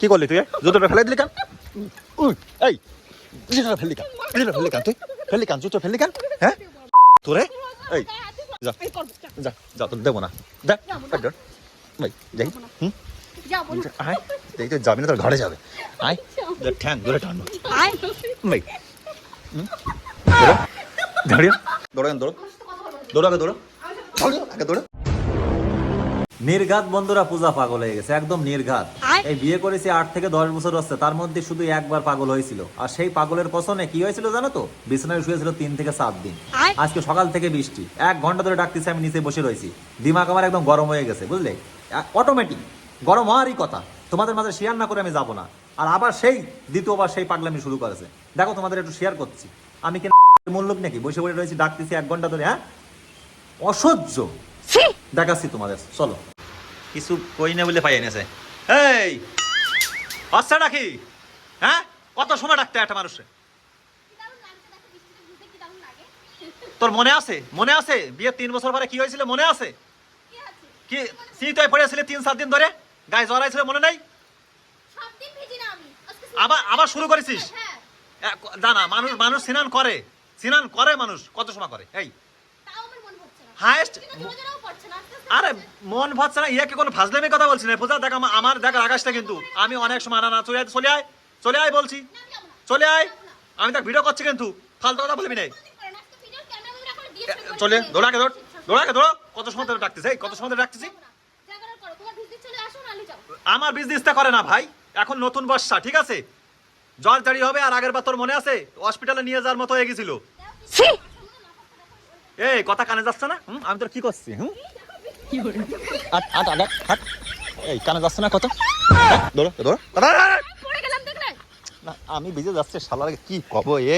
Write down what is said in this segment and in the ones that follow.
কি করলি তুই? জুতোটা ফেলে দিলি কেন? এই জুতোটা ফেললি কেন? জুতোটা ফেললি কেন তুই? ফেললি কেন? জুতো ফেললি কেন? হ্যাঁ? তোরে? এই, যা যা যা, তোর দেবো না। দেখ ভাই যাই হুম? আয় দেখি তুই যাবি না, তোর ঘরে যাবে। আয় ঠ্যাং ধরে টানো। ভাই দাঁড়িয়ে দৌড়ো দৌড়ো? দৌড়ো দৌড়ো। আগে দৌড়ো। নির্ঘাত বন্ধুরা পূজা পাগল হয়ে গেছে একদম নির্ঘাত। এই বিয়ে করেছে আট থেকে দশ বছর হচ্ছে তার মধ্যে শুধু একবার পাগল হয়েছিল। আর সেই পাগলের পছনে কি হয়েছিল জানো তো? বিছানায় শুয়েছিল তিন থেকে সাত দিন। আজকে সকাল থেকে বৃষ্টি। এক ঘণ্টা ধরে ডাকতেছে আমি নিচে বসে রয়েছি। দিমাগ আমার একদম গরম হয়ে গেছে বুঝলে? অটোমেটিক গরম হওয়ারই কথা। তোমাদের মাঝে শেয়ার না করে আমি যাব না। আর আবার সেই দ্বিতীয়বার সেই পাগলামি শুরু করেছে। দেখো তোমাদের একটু শেয়ার করছি। আমি কেন মূল্যক নাকি? বসে বসে রয়েছি ডাকতেছি এক ঘণ্টা ধরে হ্যাঁ? অসহ্য। দেখাচ্ছি তোমাদের চলো। কিছু কই না বলে পাই এনেছে এই আচ্ছা নাকি? হ্যাঁ? কত সময় ডাকতে একটা মানুষে? তোর মনে আছে? মনে আছে? বিয়ের তিন বছর পরে কি হয়েছিল? মনে আছে? কি? শীত পড়েছিলে তিন সাত দিন ধরে? গায়ে জ্বর আইছিল মনে নাই? আবার আবার শুরু করেছিস? হ্যাঁ। না না মানুষ মানুষ স্নান করে। স্নান করে মানুষ। কত সময় করে? এই হায়েস্ট আরে মন ভাবছে না ইয়ে কি কোনো ফাজলামি কথা বলছি না পূজা দেখ আমার দেখ আকাশটা কিন্তু। আমি অনেক সময় না চলে আয় চলে আয় চলে আয় বলছি। চলে আয়। আমি দেখ ভিডিও করছি কিন্তু ফালতু কথা বলবি নাই চলে দৌড়াকে দৌড় দৌড়াকে দৌড়ো। কত সময় ধরে ডাকতেছি এই কত সময় ধরে ডাকতেছি আমার বিজনেসটা করে না ভাই। এখন নতুন বর্ষা ঠিক আছে? জল জারি হবে আর আগের বার তোর মনে আছে? হসপিটালে নিয়ে যাওয়ার মতো হয়ে গেছিল। এই কথা কানে যাচ্ছে না? হুম, আমি তোর কি করছি হুম? আট আট আট আট, হাট এই কানে যাচ্ছে না দৌড়ো দৌড়ো দেখলে না আমি ভিজে যাচ্ছে শালার কি কব এ?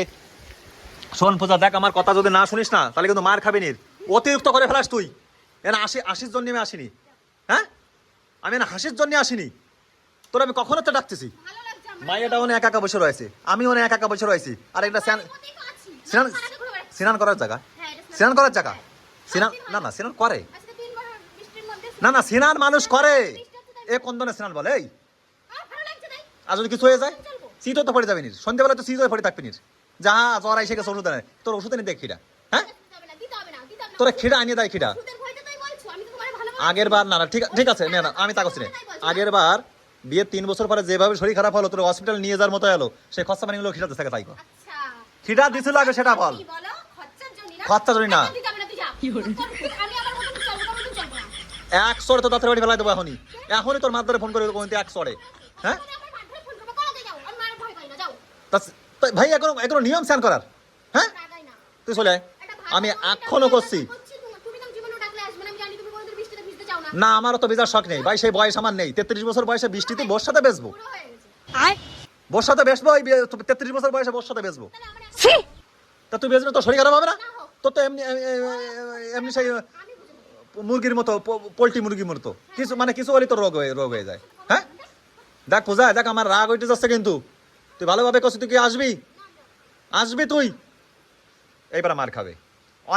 শোন পূজা দেখ আমার কথা যদি না শুনিস না তাহলে কিন্তু মার খাবি নির অতিরিক্ত করে ফেলাস তুই। এনা আশি আশির জন্য আমি আসিনি। হ্যাঁ? আমি না হাসির জন্য আসিনি। তোর আমি কখনো তো ডাকতেছি। মাইয়াটা অনেক একা একা বসে রয়েছে। আমি অনেক একা একা বসে রয়েছি। আর একটা স্নান স্নান করার জায়গা? স্নান করার জায়গা। স্নান না না স্নান করে। মধ্যে না না স্নান মানুষ করে। এ কোন ধরনের স্নান বলে? এই। আর যদি কিছু হয়ে যায় শীত তো পড়ে যাবে নির। সন্ধ্যেবেলা তো শীত হয়ে পড়ে থাকবি নির। যা জ্বর আইসে গেছে ওষুধ আনে। তোর ওষুধ এনে দেখ খিটা হ্যাঁ? না তোরা খিটা আনিয়ে দেয় খিটা আগের বার না না ঠিক ঠিক আছে না না আমি তা করছি না। আগের বার বিয়ের তিন বছর পরে যেভাবে শরীর খারাপ হলো তোর হসপিটাল নিয়ে যাওয়ার মতো এলো। সেই খরচা পানিগুলো খিটাতে থাকে তাই। আচ্ছা। খিটা দিছিল আগে সেটা বল? খরচার জন্য না। খরচার জন্য না। এখন দিতে হবে না তুই যা আমি আমার মতন চলবো তোর মতন চলবো না এক সরে তো দাঁতের বাড়ি ফেলাই দেবো এখনই। এখনই তোর মাধ্যমে ফোন করে এক সরে হ্যাঁ? ভাই এখনও এখনও নিয়ম স্যান করার। হ্যাঁ? তুই চলে আয়। আমি এখনও করছি। না জানি আমারও তো বেজার শখ নেই। ভাই সেই বয়স আমার নেই। তেত্রিশ বছর বয়সে বৃষ্টিতে বর্ষাতে হয়ে আয়। বর্ষাতে বেসবো ওই তেত্রিশ বছর বয়সে বর্ষাতে ছি! তা তুই বেসবে তোর শরীর খারাপ হবে না তোর তো এমনি এমনি সেই। মুরগির মতো পোলট্রি মুরগির মতো। কিছু মানে কিছু হলেই তোর রোগ হয়ে রোগ হয়ে যায়। হ্যাঁ? দেখ পূজা দেখ আমার রাগ হইতে যাচ্ছে কিন্তু। তুই ভালোভাবে করছিস তুই কি আসবি? আসবি তুই? এইবার মার খাবে।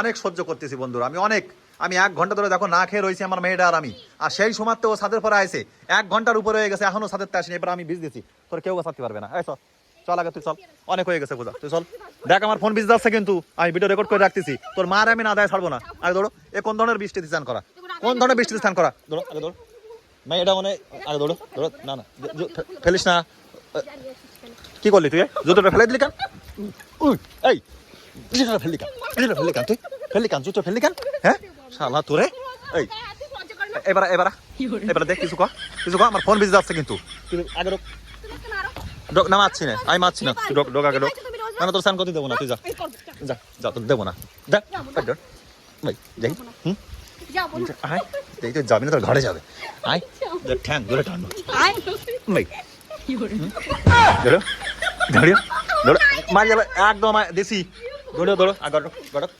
অনেক সহ্য করতেছি বন্ধুরা, আমি অনেক। আমি এক ঘণ্টা ধরে দেখো না খেয়ে রয়েছি আমার মেয়েটা আর আমি। আর সেই সময় তো ও ছাদের পরে আছে এক ঘণ্টার উপরে হয়ে গেছে, এখনও ছাদের আসেনি এবার আমি বিজ দিছি। তোর কেউ বাঁচাতে পারবে না। এই চল তুই চল। অনেক হয়ে গেছে পূজা তুই চল। দেখ আমার ফোন বিজ যাচ্ছে কিন্তু। আমি ভিডিও রেকর্ড করে রাখতেছি। তোর মার আমি না দেয় ছাড়বো না। আগে ধরো, এ কোন ধরনের বৃষ্টিতে স্নান করা? কোন ধরনের বৃষ্টিতে স্নান করা? ধরো, আগে ধরো। না এটা মানে আগে ধরো ধরো, না না। ফেলিস না। কি করলি তুই? জুতোটা ফেলে দিলি কেন? এই। জুতোটা ফেললি কেন? জুতোটা ফেললি কেন তুই? ফেললি কেন? জুতো ফেললি কেন? হ্যাঁ? শালা তোরে। এই। এবার এবার এবার দেখ, কিছু কর কিছু কর আমার ফোন বিজি যাচ্ছে কিন্তু। আগে ডোক না মারছি না। আমি মারছি না। তুই ডোক ডোক আগে ডোক। না না তোর স্নান করতে দেবো না তুই যা। যা। যা তোর দেবো না। যা। ভাই যাই। হুম। আয়। দেখি তুই যাবি না তোর ঘরে যাবে। আয়। ঠ্যাং ধরে টানো। ভাই। ধরো। ধরো ধরো। মার যাবে। একদম দেশি। ধরো ধরো। আর গড়ক গড়ক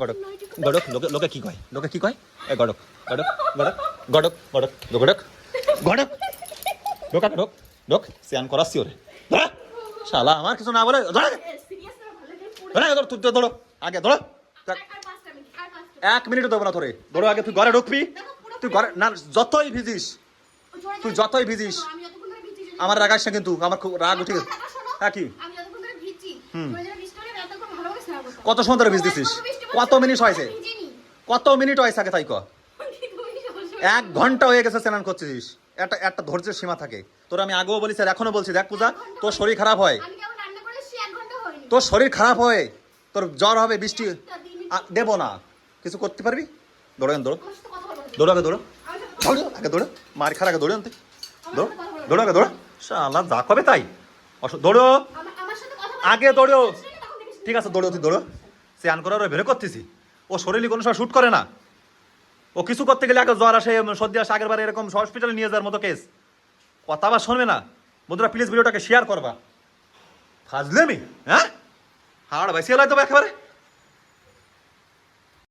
গড়ক। গড়ক লোকে লোকে কি কয়? লোকে কি কয়? এ গড়ক গড়ক গড়ক গড়ক গড়ক গড়ক গড়ক। ঢোকা ঢোক। ঢোক করাচ্ছি ওরে? শালা আমার কিছু না বলে না, তুই ধরো আগে মিনিট, এক মিনিটও দেবো না তোরে ধরো আগে তুই ঘরে ঢুকবি। তুই ঘরে না যতই ভিজিস তুই যতই ভিজিস আমার রাগ আসছে কিন্তু আমার খুব রাগ উঠে। হ্যাঁ কি? করতে। কত সময় ধরে ভিজ দিছিস। কত মিনিট হয়েছে? কত মিনিট হয়েছে আগে তাই ক? এক ঘণ্টা হয়ে গেছে স্নান করছিস। একটা একটা ধৈর্যের সীমা থাকে। তোর আমি আগেও বলি স্যার এখনও বলছি দেখ পূজা তোর শরীর খারাপ হয়। তোর শরীর খারাপ হয় তোর জ্বর হবে বৃষ্টি দেবো না। কিছু করতে পারবি? দৌড়ো দৌড়ো। দৌড়ো আগে দৌড়ো। দৌড়ো আগে দৌড়ো। মার খার আগে দৌড়ো আনতে। দৌড়ো। না। দৌড়ো আগে দৌড়ো। শালা যা কবে তাই? দৌড়ো। আগে দৌড়ো। ঠিক আছে দৌড়ো তুই দৌড়ো। স্নান করার বেরো করতেছি। ও শরীরে কোনো সময় শ্যুট করে না। ও কিছু করতে গেলে আগে জ্বর আসে, সর্দি আসে, আগের বারে এরকম হসপিটালে নিয়ে যাওয়ার মতো কেস কথা আবার শুনবে না। বন্ধুরা প্লিজ ভিডিওটাকে শেয়ার করবা। ফাজলে আমি হ্যাঁ? হাড় ভাইসিয়ে তো একেবারে।